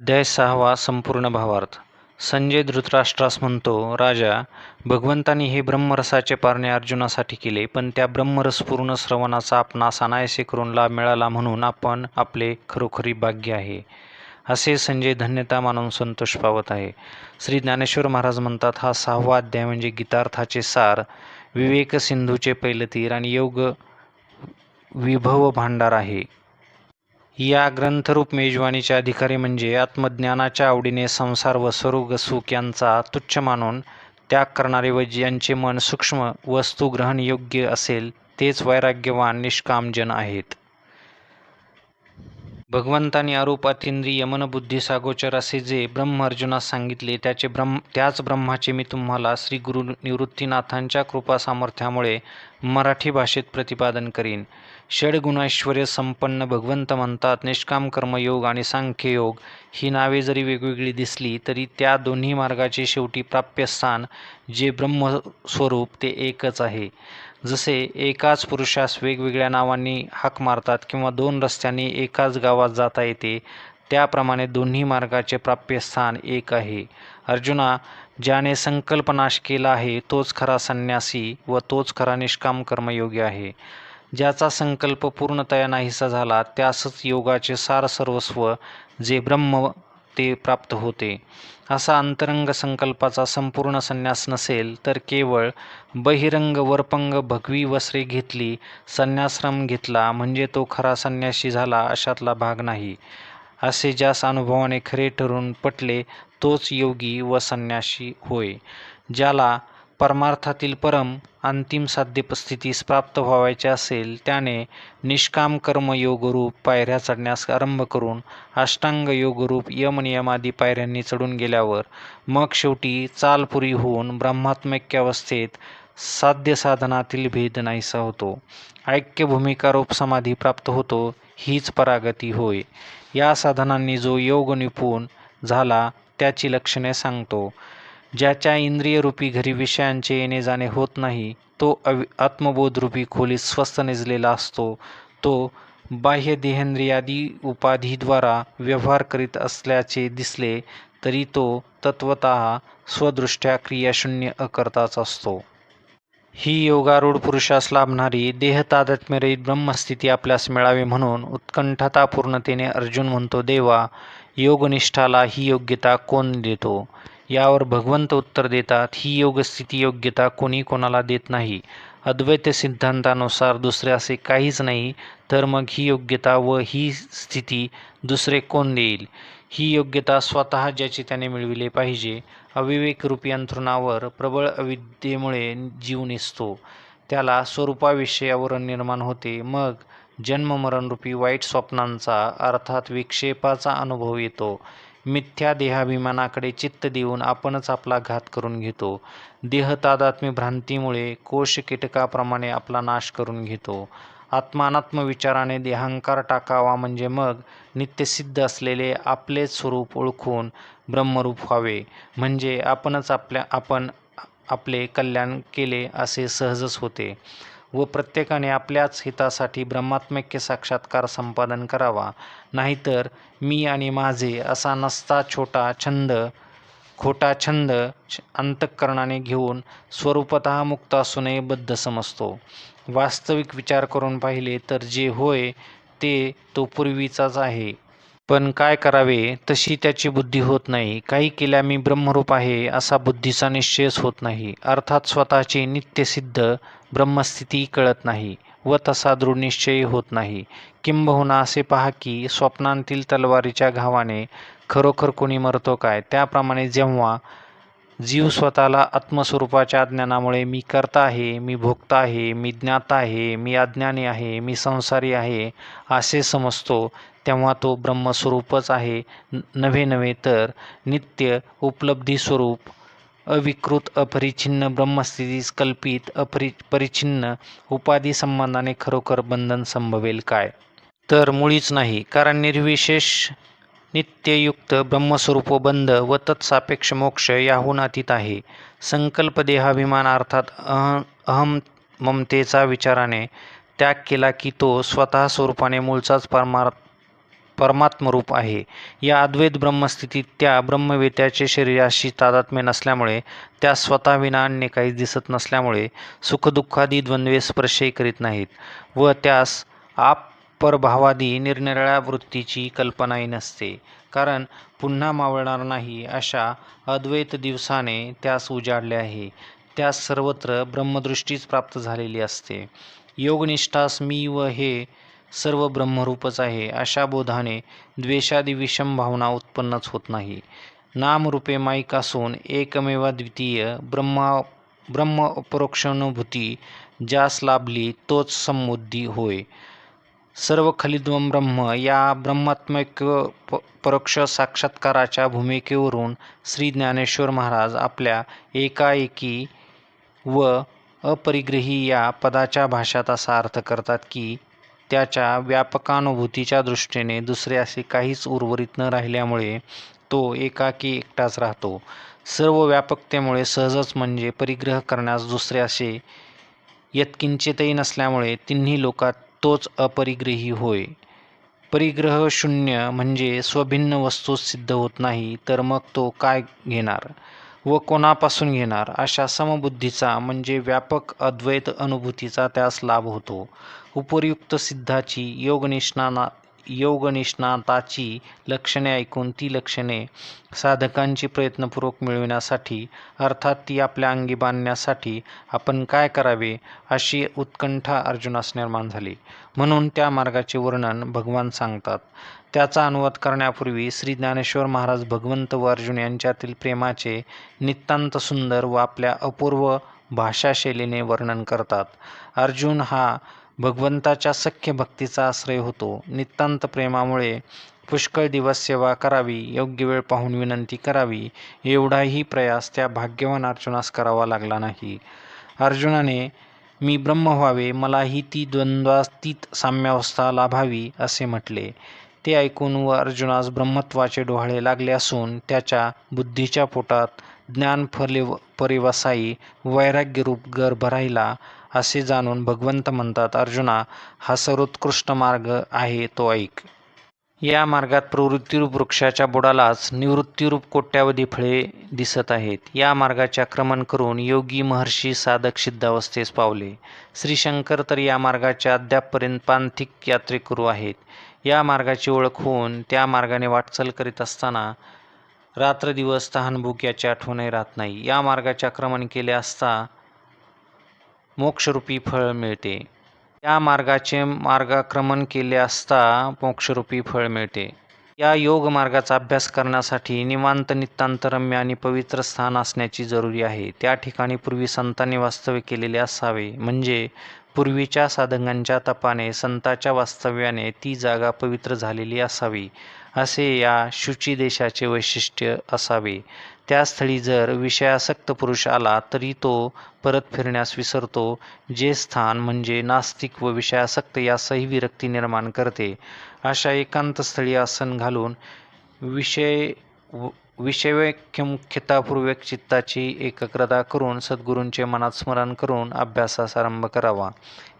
अध्याय सहावा संपूर्ण भावार्थ. संजय धृतराष्ट्रास म्हणतो राजा भगवंतानी हे ब्रह्मरसाचे पारणे अर्जुनासाठी केले पण त्या ब्रह्मरसपूर्ण श्रवणाचा आपणास अनायसे करून लाभ मिळाला म्हणून आपण आपले खरोखरी भाग्य आहे. असे संजय धन्यता मानून संतोष पावत आहे. श्री ज्ञानेश्वर महाराज म्हणतात हा सहावा अध्याय म्हणजे गीतार्थाचे सार विवेक सिंधूचे पैलतीर आणि योग विभव भांडार आहे. या ग्रंथरूप मेजवानीचे अधिकारी म्हणजे आत्मज्ञानाच्या आवडीने संसार व स्वरूप सुख यांचा तुच्छ मानून त्याग करणारे व ज्यांचे मन सूक्ष्म वस्तू ग्रहण योग्य असेल तेच वैराग्यवान निष्काम जन आहेत. भगवंतांनी अरूपातींद्रिय मनबुद्धी सागोचर असे जे ब्रह्म अर्जुनास सांगितले त्याचे ब्रह्म त्याच ब्रह्माचे मी तुम्हाला श्री गुरु निवृत्तीनाथांच्या कृपा सामर्थ्यामुळे मराठी भाषेत प्रतिपादन करीन. षडगुणैश्वर्य संपन्न भगवंत म्हणतात निष्काम कर्मयोग आणि सांख्ययोग ही नावे जरी वेगवेगळी दिसली तरी त्या दोन्ही मार्गाचे शेवटी प्राप्यस्थान जे ब्रह्मस्वरूप ते एकच आहे. जसे एकाच पुरुषास वेगवेगळ्या नावांनी हाक मारतात किंवा दोन रस्त्यांनी एकाच गावात जाता येते त्याप्रमाणे दोन्ही मार्गाचे प्राप्यस्थान एक आहे. अर्जुना ज्याने संकल्पनाश केला आहे तोच खरा संन्यासी व तोच खरा निष्काम कर्मयोगी आहे. ज्याचा संकल्प पूर्णतया नाहीसा झाला त्यासच योगाचे सार सर्वस्व जे ब्रह्म ते प्राप्त होते. असा अंतरंग संकल्पाचा संपूर्ण संन्यास नसेल तर केवळ बहिरंग वरपंग भगवी वस्त्रे घेतली संन्यासश्रम घेतला म्हणजे तो खरा संन्यासी झाला अशातला भाग नाही. असे ज्यास अनुभवाने खरे ठरून पटले तोच योगी व संन्यासी होय ज्याला परमार्थातील परम अंतिम साध्य स्थितीस प्राप्त व्हावायचे असेल त्याने निष्काम कर्म योगरूप पायऱ्या चढण्यास आरंभ करून अष्टांग योगरूप यमनियमादी पायऱ्यांनी चढून गेल्यावर मग शेवटी चालपुरी होऊन ब्रह्मात्मक्यावस्थेत साध्य साधनातील भेद नाहीसा होतो. ऐक्य भूमिकारूप समाधी प्राप्त होतो हीच परागती होय. या साधनांनी जो योग निपुण झाला त्याची लक्षणे सांगतो. ज्याच्या इंद्रियरूपी घरी विषयांचे येणे जाणे होत नाही तो अवि आत्मबोधरूपी खोलीत स्वस्थ निजलेला असतो. तो बाह्य देहेंद्रियादी उपाधीद्वारा व्यवहार करीत असल्याचे दिसले तरी तो तत्वत स्वदृष्ट्या क्रियाशून्य अकर्ताच असतो. ही योगारूढ पुरुषास लाभणारी देहतादात्म्यरहित ब्रह्मस्थिती आपल्यास मिळावी म्हणून उत्कंठतापूर्णतेने अर्जुन म्हणतो देवा योगनिष्ठाला ही योग्यता कोण देतो? यावर भगवंत उत्तर देतात ही योगस्थिती योग्यता कोणी कोणाला देत नाही. अद्वैत सिद्धांतानुसार दुसरे असे काहीच नाही तर मग ही योग्यता व ही स्थिती दुसरे कोण देईल? ही योग्यता स्वतः ज्याची त्याने मिळविले पाहिजे अविवेकरूपी अंथरुणावर प्रबळ अविद्येमुळे जीव निसतो. त्याला स्वरूपाविषयी आवरण निर्माण होते. मग जन्ममरणरूपी वाईट स्वप्नांचा अर्थात विक्षेपाचा अनुभव येतो. मिथ्या देहाभिमानाकडे चित्त देऊन आपणच आपला घात करून घेतो. देहतादात्म्य भ्रांतीमुळे कोश कीटकाप्रमाणे आपला नाश करून घेतो. आत्मानात्म विचाराने देहांकार टाकावा म्हणजे मग नित्यसिद्ध असलेले आपलेच स्वरूप ओळखून ब्रह्मरूप व्हावे. म्हणजे आपणच आपल्या आपण आपले कल्याण केले असे सहजच होते. व प्रत्येकाने आपल्याच हितासाठी ब्रह्मात्मक्य साक्षात्कार संपादन करावा. नाहीतर मी आणि माझे असा नसता छोटा छंद खोटा छंद अंतःकरणाने घेऊन स्वरूपत मुक्त असूनही बद्ध समजतो. वास्तविक विचार करून पाहिले तर जे होय ते तो पूर्वीचाच आहे. पण काय करावे? तशी त्याची बुद्धी होत नाही. काही केल्या मी ब्रह्मरूप आहे असा बुद्धीचा निश्चयच होत नाही. अर्थात स्वतःचे नित्यसिद्ध ब्रह्मस्थिती कळत नाही व तसा दृढ निश्चयही होत नाही. किंबहुना असे पहा की स्वप्नांतील तलवारीच्या घावाने खरोखर कोणी मरतो काय? त्याप्रमाणे जेव्हा जीव स्वतःला आत्मस्वरूपाच्या ज्ञानामुळे मी करता आहे मी भोगता आहे मी ज्ञाता आहे मी अज्ञानी आहे मी संसारी आहे असे समजतो तेव्हा तो ब्रह्मस्वरूपच आहे. नव्हे नव्हे तर नित्य उपलब्धी स्वरूप अविकृत अपरिछिन्न ब्रह्मस्थितीस कल्पित अपरि परिच्छिन्न उपाधी संबंधाने खरोखर बंधन संभवेल काय? तर मुळीच नाही कारण निर्विशेष नित्ययुक्त ब्रह्मस्वरूप बंध व तत्सापेक्ष मोक्ष याहून अतीत आहे. संकल्प देहाभिमान अर्थात अह अहम ममतेचा विचाराने त्याग केला की तो स्वतः स्वरूपाने मूळचाच परमार्थ परमात्मरूप आहे. या अद्वैत ब्रह्मस्थितीत त्या ब्रह्मवेत्याचे शरीराशी तादात्म्य नसल्यामुळे त्यास स्वतःविना अन्य काही दिसत नसल्यामुळे सुखदुःखादी द्वंद्वे स्पर्शही करीत नाहीत व त्यास आपरभावादी निरनिराळ्या वृत्तीची कल्पनाही नसते. कारण पुन्हा मावळणार नाही अशा अद्वैत दिवसाने त्यास उजाडले आहे. त्यास सर्वत्र ब्रह्मदृष्टीच प्राप्त झालेली असते. योगनिष्ठास मी व हे सर्व ब्रह्मरूपच आहे. अशा बोधाने द्वेषादी विषम भावना उत्पन्नच होत नाही. नामरूपे माईक असून एकमेवा द्वितीय ब्रह्मा ब्रह्म अपरोक्षानुभूती ज्यास लाभली तोच समबुद्धी होय. सर्व खलिद्वम ब्रह्म या ब्रह्मात्मक प परोक्ष साक्षात्काराच्या भूमिकेवरून श्री ज्ञानेश्वर महाराज आपल्या एकाएकी व अपरिग्रही या पदाच्या भाषात असा अर्थ करतात की त्याच्या व्यापकानुभूतीच्या दृष्टीने दुसरे असे काहीच उर्वरित न राहिल्यामुळे तो एकाकी एकटाच राहतो. सर्व व्यापकतेमुळे सहजच म्हणजे परिग्रह करण्यास दुसरे असे यत्किंचितही नसल्यामुळे तिन्ही लोकात तोच अपरिग्रही होय. परिग्रह शून्य म्हणजे स्वभिन्न वस्तू सिद्ध होत नाही तर मग तो काय घेणार? व कोणापासून घेणार? अशा समबुद्धीचा म्हणजे व्यापक अद्वैत अनुभूतीचा त्यास लाभ होतो. उपर्युक्त सिद्धाची योगनिष्णाना योगनिष्णाताची लक्षणे ऐकून ती लक्षणे साधकांची प्रयत्नपूर्वक मिळविण्यासाठी अर्थात ती आपल्या अंगी बांधण्यासाठी आपण काय करावे अशी उत्कंठा अर्जुनास निर्माण झाली. म्हणून त्या मार्गाचे वर्णन भगवान सांगतात. त्याचा अनुवाद करण्यापूर्वी श्री ज्ञानेश्वर महाराज भगवंत व अर्जुन यांच्यातील प्रेमाचे नितांत सुंदर व आपल्या अपूर्व भाषाशैलीने वर्णन करतात. अर्जुन हा भगवंताच्या सख्य भक्तीचा आश्रय होतो. नितांत प्रेमामुळे पुष्कळ दिवस सेवा करावी योग्य वेळ पाहून विनंती करावी एवढाही प्रयास त्या भाग्यवान अर्जुनास करावा लागला नाही. अर्जुनाने मी ब्रह्म व्हावे मलाही ती द्वंद्वातीत साम्यावस्था लाभावी असे म्हटले. ते ऐकून व अर्जुनास ब्रह्मत्वाचे डोहाळे लागले असून त्याच्या बुद्धीच्या पोटात ज्ञान फले परिवसाई वैराग्यरूप गर्भ राहिला असे जाणून भगवंत म्हणतात अर्जुना हा सर्वोत्कृष्ट मार्ग आहे तो ऐक. या मार्गात प्रवृत्तीरूप वृक्षाच्या बुडालाच निवृत्तीरूप कोट्यावधी फळे दिसत आहेत. या मार्गाचे आक्रमण करून योगी महर्षी साधक सिद्धावस्थेस पावले. श्री शंकर तर या मार्गाच्या अद्यापपर्यंत पांथिक यात्रेकरू आहेत. या मार्गाची ओळख होऊन त्या मार्गाने वाटचाल करीत असताना रात्रदिवस तहानभूक याची आठवणही राहत नाही. या मार्गाचे आक्रमण केले असता मोक्षरूपी फळ मिळते. या मार्गाचे मार्गाक्रमण केले असता मोक्षरूपी फळ मिळते. या योग मार्गाचा अभ्यास करण्यासाठी निवांत नितांतरम्य आणि पवित्र स्थान असण्याची जरुरी आहे. त्या ठिकाणी पूर्वी संतांनी वास्तव्य केलेले असावे. म्हणजे पूर्वीच्या साधकांच्या तपाने संताच्या वास्तव्याने ती जागा पवित्र झालेली असावी. असे या शुची देशाचे वैशिष्ट्य असावे. त्या स्थळी जर विषयासक्त पुरुष आला तरी तो परत फिरण्यास विसरतो जे स्थान म्हणजे नास्तिक व विषयासक्त यासही विरक्ती निर्माण करते. अशा एकांत स्थळी आसन घालून विषय विषयवैख्यमुख्यतापूर्वक चित्ताची एकाग्रता करून सद्गुरूंचे मनात स्मरण करून अभ्यासास आरंभ करावा.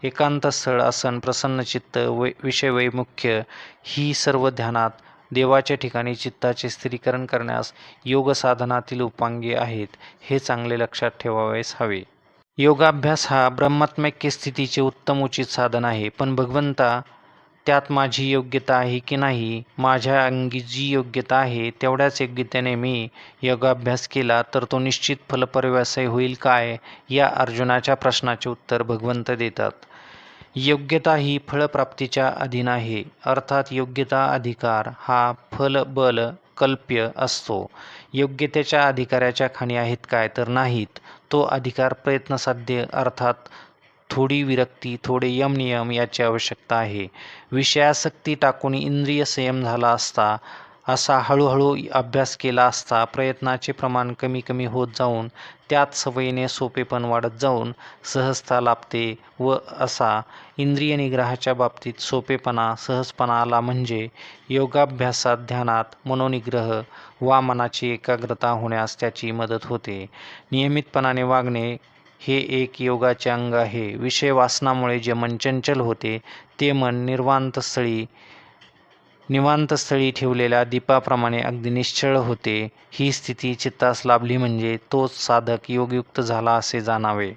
एकांत स्थळ आसन प्रसन्न चित्त वै विषयवैमुख्य ही सर्व ध्यानात देवाच्या ठिकाणी चित्ताचे स्थिरीकरण करण्यास योग साधनातील उपांगे आहेत हे चांगले लक्षात ठेवावेस हवे. योगाभ्यास हा ब्रह्मात्मक स्थितीचे उत्तम उचित साधन आहे पण भगवंता त्यात माझी योग्यता आहे की नाही माझ्या अंगी जी योग्यता आहे तेवढ्याच योग्यतेने मी योगाभ्यास केला तर तो निश्चित फलपर्व्यासय होईल काय या अर्जुनाच्या प्रश्नाचे उत्तर भगवंत देतात. योग्यता ही फळप्राप्तीच्या अधीन आहे. अर्थात योग्यता अधिकार हा फलबल कल्प्य असतो. योग्यतेच्या अधिकाऱ्याच्या खाणी आहेत काय तर नाहीत. तो अधिकार प्रयत्नसाध्य अर्थात थोडी विरक्ती थोडे यम नियम याची आवश्यकता आहे. विषयासक्ती टाकून इंद्रिय संयम झाला असता असा हळूहळू अभ्यास केला असता प्रयत्नाचे प्रमाण कमी कमी होत जाऊन त्यात सवयीने सोपेपण वाढत जाऊन सहजता लाभते व असा इंद्रिय निग्रहाच्या बाबतीत सोपेपणा सहजपणा आला म्हणजे योगाभ्यासात ध्यानात मनोनिग्रह वा मनाची एकाग्रता होण्यास त्याची मदत होते. नियमितपणाने वागणे हे एक योगाचे अंग आहे. विषय वासनामुळे जे मन चंचल होते ते मन निर्वांत स्थळी निवांतस्थळी ठेवलेल्या दीपाप्रमाणे अगदी निश्चळ होते. ही स्थिती चित्तास लाभली म्हणजे तोच साधक योगयुक्त झाला असे जाणावे.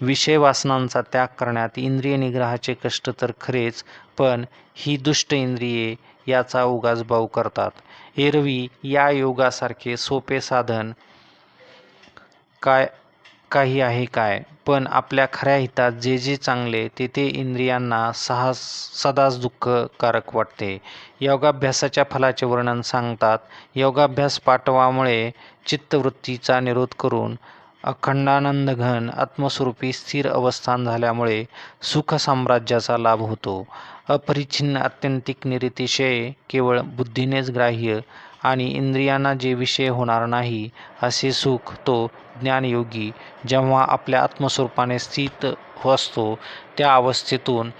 विषय वासनांचा त्याग करण्यात इंद्रिय निग्रहाचे कष्ट तर खरेच पण ही दुष्ट इंद्रिये याचा उगाच भाऊ करतात. एरवी या योगासारखे सोपे साधन काय काही आहे काय? पण आपल्या खऱ्या हितात जे जे चांगले ते ते इंद्रियांना सहा सदाच दुःखकारक वाटते. योगाभ्यासाच्या फलाचे वर्णन सांगतात योगाभ्यास पाठवामुळे चित्तवृत्तीचा निरोध करून अखंडानंद घन आत्मस्वरूपी स्थिर अवस्थान झाल्यामुळे सुख साम्राज्याचा लाभ होतो. अपरिच्छिन्न आत्यंतिक निरितिशय केवळ बुद्धीनेच ग्राह्य आणि इंद्रियांना जे विषय होणार नाही असे सुख तो ज्ञानयोगी जेव्हा आपल्या आत्मस्वरूपाने स्थित हो असतो त्या अवस्थेतून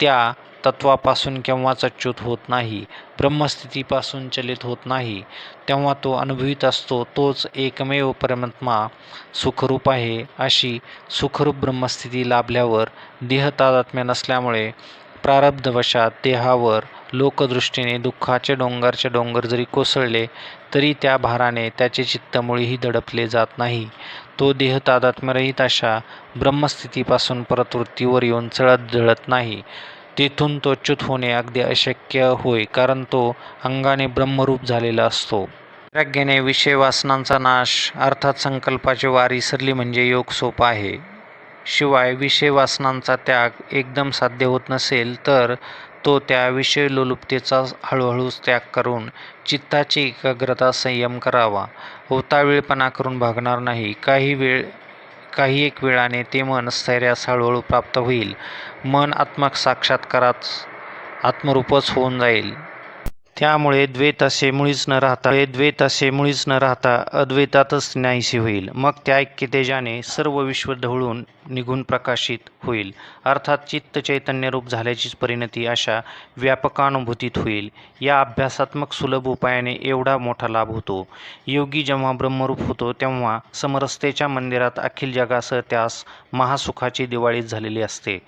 त्या तत्वापासून केव्हाच अच्युत होत नाही ब्रह्मस्थितीपासून चलित होत नाही तेव्हा तो अनुभवित असतो तोच एकमेव परमात्मा सुखरूप आहे अशी सुखरूप ब्रह्मस्थिती लाभल्यावर देहतादात्म्य नसल्यामुळे प्रारब्धवशात देहावर लोकदृष्टीने दुःखाचे डोंगरचे डोंगर जरी कोसळले तरी त्या भाराने त्याचे चित्त मुळीही दडपले जात नाही. तो देह तादात्म्यरहित अशा ब्रह्मस्थितीपासून परतवृत्तीवर येऊन चळत जळत नाही. तेथून तो च्युत होणे अगदी अशक्य होय कारण तो अंगाने ब्रह्मरूप झालेला असतो. वैराग्याने विषय वासनांचा नाश अर्थात संकल्पाची वारी सरली म्हणजे योग सोपा आहे. शिवाय विषय वासनांचा त्याग एकदम साध्य होत नसेल तर तो त्या विषय लोलुपतेचा हळूहळूच त्याग करून चित्ताची एकाग्रता संयम करावा. होतावेळपणा करून भागणार नाही. काही वेळ काही एक वेळाने ते मन स्थैर्यास हळूहळू प्राप्त होईल. मन आत्मक साक्षात्कारात आत्मरूपच होऊन जाईल. त्यामुळे द्वैत असे मुळीच न राहता द्वैत असे मुळीच न राहता अद्वैतातच नाहीशी होईल. मग त्या ऐक्यतेजाने सर्व विश्व ढवळून निघून प्रकाशित होईल. अर्थात चित्त चैतन्यरूप झाल्याचीच परिणती अशा व्यापकानुभूतीत होईल. या अभ्यासात्मक सुलभ उपायाने एवढा मोठा लाभ होतो. योगी जेव्हा ब्रह्मरूप होतो तेव्हा समरस्तेच्या मंदिरात अखिल जगासह त्यास महासुखाची दिवाळीच झालेली असते.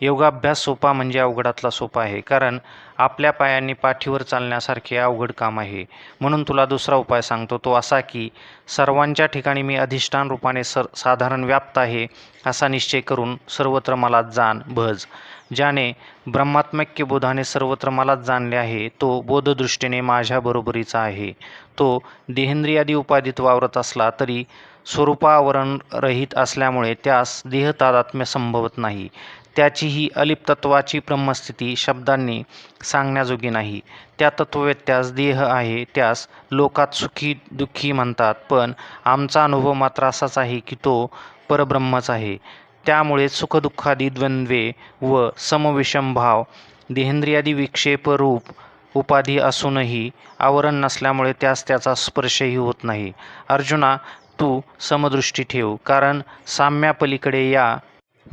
योगाभ्यास सोपा म्हणजे अवघडातला सोपा आहे कारण आपल्या पायांनी पाठीवर चालण्यासारखे अवघड काम आहे. म्हणून तुला दुसरा उपाय सांगतो तो असा की सर्वांच्या ठिकाणी मी अधिष्ठान रूपाने सर साधारण व्याप्त आहे असा निश्चय करून सर्वत्र मला जाण भज. ज्याने ब्रह्मात्मक्य बोधाने सर्वत्र मलाच जाणले आहे तो बोधदृष्टीने माझ्या बरोबरीचा आहे. तो देहेंद्रियादी उपाधीत वावरत असला तरी स्वरूपावरण रहित असल्यामुळे त्यास देहतादात्म्य संभवत नाही. त्याची ही अलिप्तत्वाची ब्रह्मस्थिती शब्दांनी सांगण्याजोगी नाही. त्या तत्ववेत्यास देह आहे त्यास लोकात सुखी दुःखी म्हणतात पण आमचा अनुभव मात्र असाच आहे की तो परब्रह्मच आहे. त्यामुळे सुखदुःखादी द्वंद्वे व समविषमभाव देहेंद्रियादी विक्षेपरूप उपाधी असूनही आवरण नसल्यामुळे त्यास त्याचा स्पर्शही होत नाही. अर्जुना तू समदृष्टी ठेव कारण साम्यापलीकडे या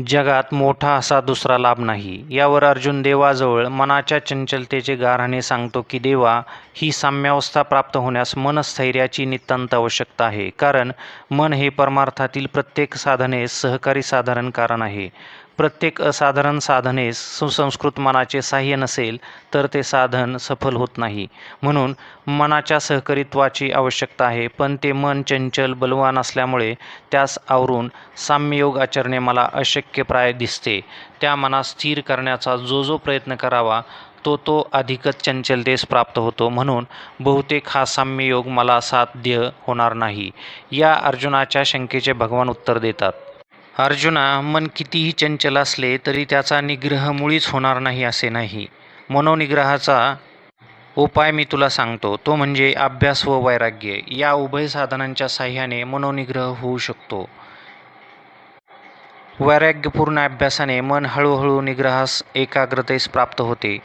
जगात मोठा असा दुसरा लाभ नाही. यावर अर्जुन देवाजवळ मनाच्या चंचलतेचे गारहाणे सांगतो की देवा ही साम्यावस्था प्राप्त होण्यास मनस्थैर्याची नितांत आवश्यकता आहे. कारण मन हे परमार्थातील प्रत्येक साधनेस सहकारी साधारण कारण आहे. प्रत्येक असाधारण साधनेस सुसंस्कृत मनाचे साह्य नसेल तर ते साधन सफल होत नाही. म्हणून मनाच्या सहकारित्वाची आवश्यकता आहे पण ते मन चंचल बलवान असल्यामुळे त्यास आवरून साम्ययोग आचरणे मला अशक्यप्राय दिसते. त्या मनास स्थिर करण्याचा जो जो प्रयत्न करावा तो तो अधिकच चंचलतेस प्राप्त होतो. म्हणून बहुतेक हा साम्ययोग मला साध्य होणार नाही. या अर्जुनाच्या शंकेचे भगवान उत्तर देतात. अर्जुना मन कितीही चंचल असले तरी त्याचा निग्रह मुळीच होणार नाही असे नाही. मनोनिग्रहाचा उपाय मी तुला सांगतो. तो म्हणजे अभ्यास व वैराग्य. या उभय साधनांच्या साह्याने मनोनिग्रह होऊ शकतो. वैराग्यपूर्ण अभ्यासाने मन हळूहळू निग्रहास एकाग्रतेस प्राप्त होते.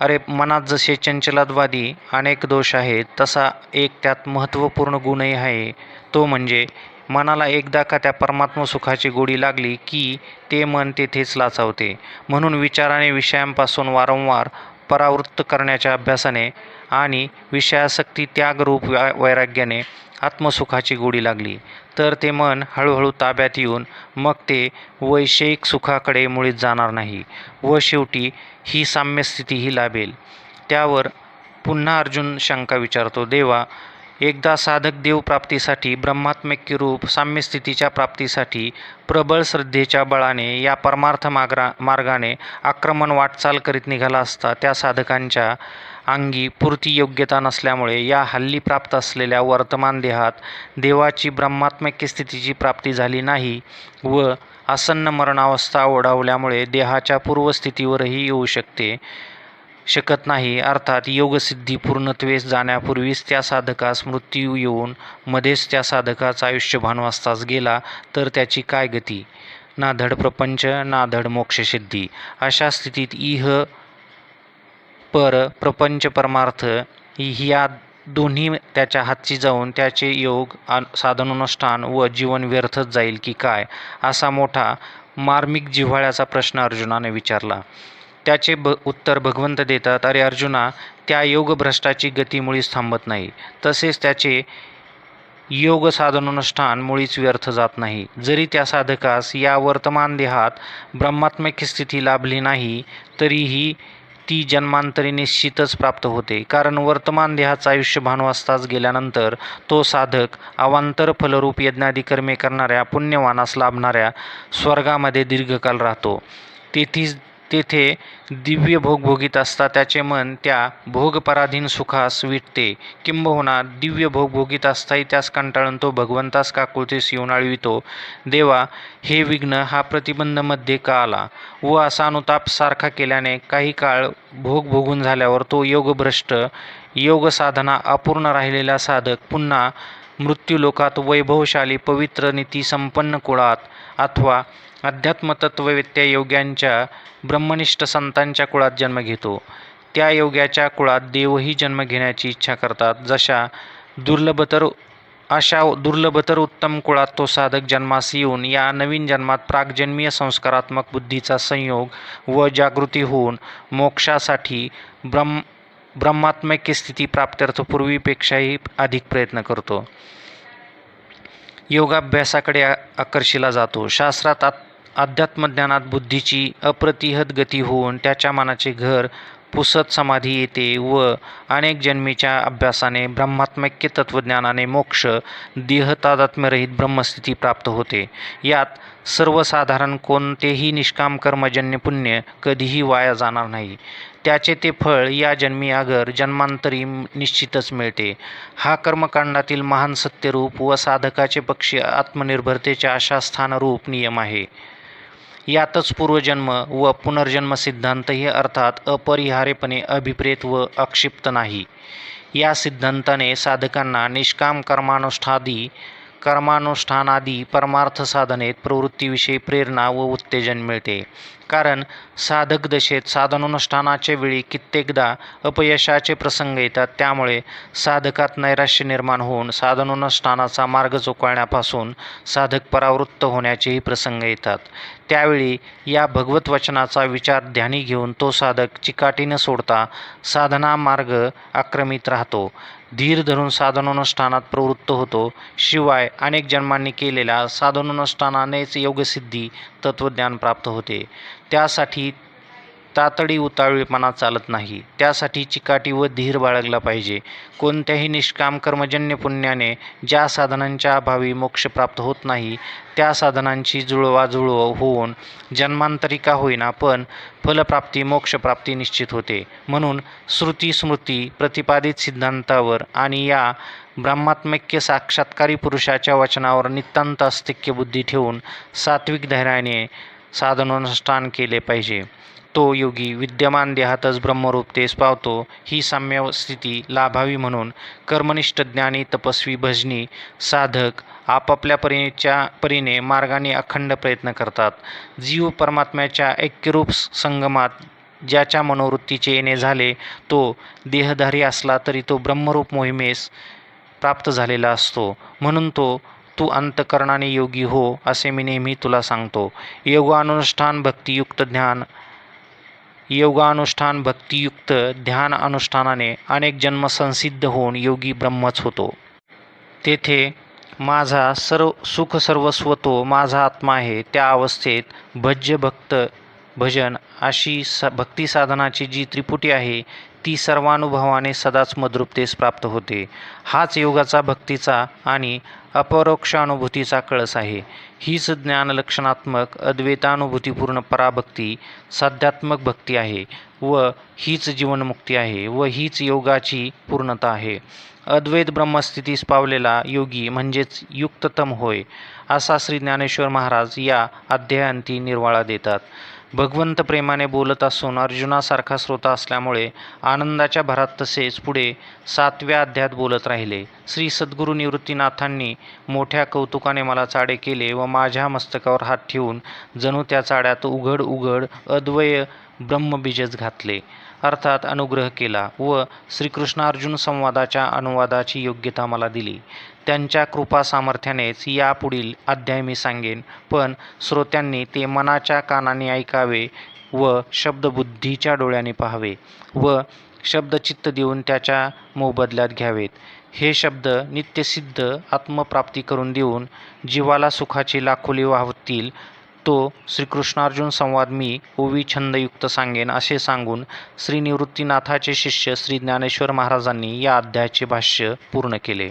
अरे मनात जसे चंचलाद्वादी अनेक दोष आहेत तसा एक त्यात महत्त्वपूर्ण गुणही आहे. तो म्हणजे मनाला एकदा का त्या परमात्म सुखाची गोडी लागली की ते मन तेथेच लाचवते. म्हणून विचाराने विषयांपासून वारंवार परावृत्त करण्याच्या अभ्यासाने आणि विषयासक्ती त्यागरूप वै वैराग्याने आत्मसुखाची गोडी लागली. तर ते मन हळूहळू ताब्यात येऊन मग ते वैषयिक सुखाकडे मुळीच जाणार नाही. व शेवटी ही साम्यस्थितीही लाभेल. त्यावर पुन्हा अर्जुन शंका विचारतो देवा एकदा साधक देवप्राप्तीसाठी ब्रह्मात्मक्य रूप साम्यस्थितीच्या प्राप्तीसाठी प्रबळ श्रद्धेच्या बळाने या परमार्थ मार्गा मार्गाने आक्रमण वाटचाल करीत निघाला असता त्या साधकांच्या अंगी पूर्ती योग्यता नसल्यामुळे या हल्ली प्राप्त असलेल्या वर्तमान देहात देवाची ब्रह्मात्मक स्थितीची प्राप्ती झाली नाही व आसन्न मरणावस्था ओढावल्यामुळे देहाच्या पूर्वस्थितीवरही येऊ शकते. शकत नाही. अर्थात योगसिद्धी पूर्णत्वेस जाण्यापूर्वीच त्या साधकास मृत्यू येऊन मध्येच त्या साधकाचा आयुष्यभान वाजताच गेला तर त्याची काय गती? ना धड प्रपंच ना धड मोक्षसिद्धी. अशा स्थितीत इह पर प्रपंच परमार्थ ह्या दोन्ही त्याच्या हातची जाऊन त्याचे योग साधनानुष्ठान व जीवन व्यर्थच जाईल की काय? असा मोठा मार्मिक जिव्हाळ्याचा प्रश्न अर्जुनाने विचारला. त्याचे ब उत्तर भगवंत देतात अरे अर्जुना त्या योगभ्रष्टाची गती मुळीच थांबत नाही. तसेच त्याचे योग साधनानुष्ठान मुळीच व्यर्थ जात नाही. जरी त्या साधकास या वर्तमान देहात ब्रह्मात्मक स्थिती लाभली नाही तरीही ती जन्मांतरी निश्चितच प्राप्त होते. कारण वर्तमान देहाचं आयुष्य भानवासताच गेल्यानंतर तो साधक अवांतर फलरूप यज्ञादी कर्मे करणाऱ्या पुण्यवानास लाभणाऱ्या स्वर्गामध्ये दीर्घकाल राहतो. तेथीच तेथे दिव्य भोग भोगीत असता त्याचे मन त्या भोगपराधीन सुखास विटते. किंबहुना दिव्य भोग भोगीत असताही त्यास कंटाळून तो भगवंतास काकुळतीस येऊन आळवितो. देवा हे विघ्न हा प्रतिबंधमध्ये का आला? व असा अनुताप सारखा केल्याने काही काळ भोग भोगून झाल्यावर तो योगभ्रष्ट योग साधना अपूर्ण राहिलेला साधक पुन्हा मृत्यूलोकात वैभवशाली पवित्र नीती संपन्न कुळात अथवा अध्यात्मतत्ववेत्या योग्यांच्या ब्रह्मनिष्ठ संतांच्या कुळात जन्म घेतो. त्या योग्याच्या कुळात देवही जन्म घेण्याची इच्छा करतात. जशा दुर्लभतर अशा दुर्लभतर उत्तम कुळात तो साधक जन्मास येऊन या नवीन जन्मात प्रागजन्मीय संस्कारात्मक बुद्धीचा संयोग व जागृती होऊन मोक्षासाठी ब्रह्म ब्रह्मात्मक स्थिती प्राप्त्यर्थ पूर्वीपेक्षाही अधिक प्रयत्न करतो. योगाभ्यासाकडे आकर्षिला जातो. शास्त्रात आत अध्यात्मज्ञानात बुद्धीची अप्रतिहत गती होऊन त्याच्या मनाचे घर पुसत समाधी येते व अनेक जन्मीच्या अभ्यासाने ब्रह्मात्मक्य तत्त्वज्ञानाने मोक्ष देहतादात्म्यरहित ब्रह्मस्थिती प्राप्त होते. यात सर्वसाधारण कोणतेही निष्काम कर्मजन्य पुण्य कधीही वाया जाणार नाही. त्याचे ते फळ या जन्मी अगर जन्मांतरी निश्चितच मिळते. हा कर्मकांडातील महान सत्यरूप व साधकाचे पक्षी आत्मनिर्भरतेच्या अशा स्थानरूप नियम आहे. यातच पूर्वजन्म व पुनर्जन्म सिद्धांतही अर्थात अपरिहार्यपणे अभिप्रेत व अक्षिप्त नाही. या सिद्धांताने साधकांना निष्काम कर्मानुष्ठादी कर्मानुष्ठानादी परमार्थ साधनेत प्रवृत्तीविषयी प्रेरणा व उत्तेजन मिळते. कारण साधक दशेत साधनानुष्ठानाच्या वेळी कित्येकदा अपयशाचे प्रसंग येतात त्यामुळे साधकात नैराश्य निर्माण होऊन साधनानुष्ठानाचा मार्ग चुकवण्यापासून साधक परावृत्त होण्याचेही प्रसंग येतात. त्यावेळी या भगवत वचनाचा विचार ध्यानी घेऊन तो साधक चिकाटी न सोडता साधना मार्ग आक्रमित राहतो. धीर धरून साधनानुष्ठानात प्रवृत्त होतो. शिवाय अनेक जन्मांनी केलेल्या साधनानुष्ठानानेच योगसिद्धी तत्त्वज्ञान प्राप्त होते. त्यासाठी तातडी उतावीळपणा चालत नाही. त्यासाठी चिकाटी व धीर बाळगला पाहिजे. कोणत्याही निष्काम कर्मजन्य पुण्याने ज्या साधनांच्या अभावी मोक्ष प्राप्त होत नाही त्या साधनांची जुळवाजुळव होऊन जन्मांतरी का होईना पण फलप्राप्ती मोक्षप्राप्ती निश्चित होते. म्हणून श्रुती स्मृती प्रतिपादित सिद्धांतावर आणि या ब्रह्मात्मक्य साक्षात्कारी पुरुषाच्या वचनावर नितांत अस्तिक्य बुद्धी ठेवून सात्विक धैर्याने साधनानुष्ठान केले पाहिजे. तो योगी विद्यमान देहातच ब्रह्मरूप तेच पावतो ही साम्य स्थिती लाभावी म्हणून कर्मनिष्ठ ज्ञानी तपस्वी भजनी साधक आपापल्या परीच्या परीने मार्गाने अखंड प्रयत्न करतात. जीव परमात्म्याच्या ऐक्यरूप संगमात ज्याच्या मनोवृत्तीचे येणे झाले तो देहधारी असला तरी तो ब्रह्मरूप मोहिमेस प्राप्त झालेला असतो. म्हणून तो तू अंतकरणाने योगी हो असे मी नेहमी तुला सांगतो. योगानुष्ठान भक्तियुक्त ज्ञान योगानुष्ठान भक्तियुक्त ध्यान अनुष्ठानाने अनेक जन्म संसिद्ध होऊन योगी ब्रह्मच होतो. तेथे माझा सर्व सुख सर्वस्व तो माझा आत्मा आहे. त्या अवस्थेत भज्य भक्त भजन अशी स भक्तिसाधनाची जी त्रिपुटी आहे ती सर्वानुभवाने सदाच मद्रुपतेस प्राप्त होते. हाच योगाचा भक्तीचा आणि अपरोक्षानुभूतीचा कळस आहे. हीच ज्ञानलक्षणात्मक अद्वैतानुभूतीपूर्ण पराभक्ती साध्यात्मक भक्ती आहे व हीच जीवनमुक्ती आहे व हीच योगाची पूर्णता आहे. अद्वैत ब्रह्मस्थितीस पावलेला योगी म्हणजेच युक्ततम होय असा श्री ज्ञानेश्वर महाराज या अध्यायांती निर्वाळा देतात. भगवंत प्रेमाने बोलत असून अर्जुनासारखा श्रोता असल्यामुळे आनंदाच्या भरात तसेच पुढे सातव्या अध्यायात बोलत राहिले. श्री सद्गुरू निवृत्तीनाथांनी मोठ्या कौतुकाने मला चाडे केले व माझ्या मस्तकावर हात ठेवून जणू त्या चाड्यात उघड उघड अद्वय ब्रह्मबीजच घातले. अर्थात अनुग्रह केला व श्रीकृष्णार्जुन संवादाच्या अनुवादाची योग्यता मला दिली. त्यांच्या कृपा सामर्थ्यानेच यापुढील अध्याय मी सांगेन. पण श्रोत्यांनी ते मनाच्या कानाने ऐकावे व शब्दबुद्धीच्या डोळ्याने पाहावे व शब्दचित्त देऊन त्याच्या मोबदल्यात घ्यावेत. हे शब्द नित्यसिद्ध आत्मप्राप्ती करून देऊन जीवाला सुखाची लाखोली वाहतील तो श्रीकृष्णार्जुन संवाद मी ओवी छंदयुक्त सांगेन असे सांगून श्री निवृत्तीनाथाचे शिष्य श्री ज्ञानेश्वर महाराजांनी या अध्यायाचे भाष्य पूर्ण केले.